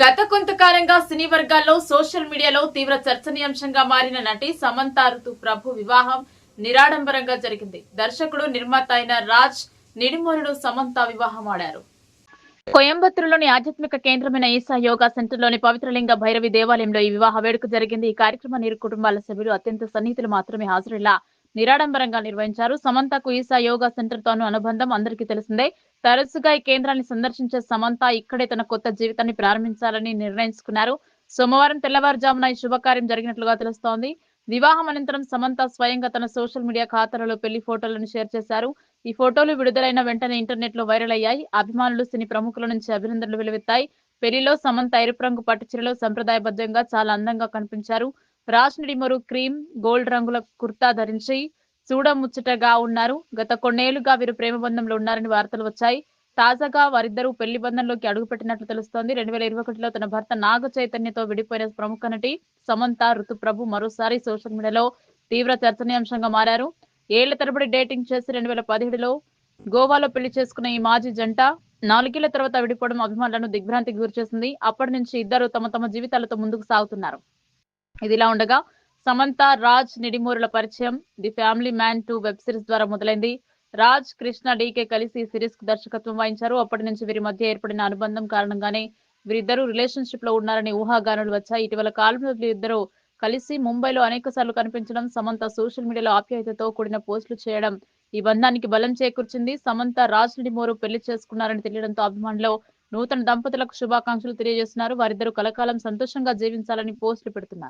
గత కొంతకాలంగా సినీ వర్గాల్లో సోషల్ మీడియాలో తీవ్ర చర్చనీయాంశంగా మారిన నటి సమంత ఋతు ప్రభు వివాహం నిరాడంబరంగా జరిగింది. దర్శకుడు నిర్మాత అయిన రాజ్ నిడిమోనుడు సమంత వివాహం ఆడారు. కోయంబత్తూరులోని ఆధ్యాత్మిక కేంద్రమైన ఈసా యోగా సెంటర్లోని పవిత్రలింగ భైరవి దేవాలయంలో ఈ వివాహ వేడుక జరిగింది. ఈ కార్యక్రమాన్ని ఇరు కుటుంబాల సభ్యులు అత్యంత సన్నిహితులు మాత్రమే హాజరులా నిరాడంబరంగా నిర్వహించారు. సమంతకు ఈసా యోగా సెంటర్ తోను అనుబంధం అందరికీ తెలిసిందే. తరచుగా ఈ కేంద్రాన్ని సందర్శించే సమంత ఇక్కడే తన కొత్త జీవితాన్ని ప్రారంభించాలని నిర్ణయించుకున్నారు. సోమవారం తెల్లవారుజామున ఈ శుభకార్యం జరిగినట్లుగా తెలుస్తోంది. వివాహం అనంతరం సమంత స్వయంగా తన సోషల్ మీడియా ఖాతాలలో పెళ్ళి ఫోటోలను షేర్ చేశారు. ఈ ఫోటోలు విడుదలైన వెంటనే ఇంటర్నెట్లో వైరల్ అయ్యాయి. అభిమానులు సినీ ప్రముఖుల నుంచి అభినందనలు వెలువెత్తాయి. పెళ్ళిలో సమంత ఎరుపు రంగు పట్టుచీరలో సంప్రదాయబద్ధంగా చాలా అందంగా కనిపించారు. రాజ్ క్రీమ్ గోల్డ్ రంగుల కుర్తా ధరించి చూడముచ్చటగా ఉన్నారు. గత కొన్నేళ్ళుగా వీరు ప్రేమ బంధంలో ఉన్నారని వార్తలు వచ్చాయి. తాజాగా వారిద్దరూ పెళ్ళి బంధంలోకి అడుగుపెట్టినట్లు తెలుస్తోంది. రెండు వేల ఇరవై ఒకటిలో తన భర్త నాగ చైతన్యతో విడిపోయిన ప్రముఖ నటి సమంత ఋతుప్రభు మరోసారి సోషల్ మీడియాలో తీవ్ర చర్చనీయాంశంగా మారారు. ఏళ్ళ తరబడి డేటింగ్ చేసి రెండు వేల పదిహేడులో గోవాలో పెళ్ళి చేసుకున్న ఈ మాజీ జంట నాలుగేళ్ళ తర్వాత విడిపోవడం అభిమానులను దిగ్భ్రాంతికి గురిచేసింది. అప్పటి నుంచి ఇద్దరు తమ తమ జీవితాలతో ముందుకు సాగుతున్నారు. ఇదిలా ఉండగా సమంత రాజ్ నిడిమూరుల పరిచయం the family man two web series ద్వారా మొదలైంది. రాజ్ కృష్ణ డీకే కలిసి ఈ సిరీస్కు దర్శకత్వం వహించారు. అప్పటి నుంచి వీరి మధ్య ఏర్పడిన అనుబంధం కారణంగానే వీరిద్దరూ రిలేషన్షిప్లో ఉన్నారని ఊహాగానాలు వచ్చాయి. ఇటీవల కాలంలో వీరిద్దరూ కలిసి ముంబైలో అనేక సార్లు కనిపించడం సమంత సోషల్ మీడియాలో ఆప్యాయతతో కూడిన పోస్టులు చేయడం ఈ బంధానికి బలం చేకూర్చింది. సమంత రాజ్ నిడిమూరు పెళ్ళి చేసుకున్నారని తెలియడంతో అభిమానులు నూతన దంపతులకు శుభాకాంక్షలు తెలియజేస్తున్నారు. వారిద్దరూ కలకాలం సంతోషంగా జీవించాలని పోస్టులు పెడుతున్నారు.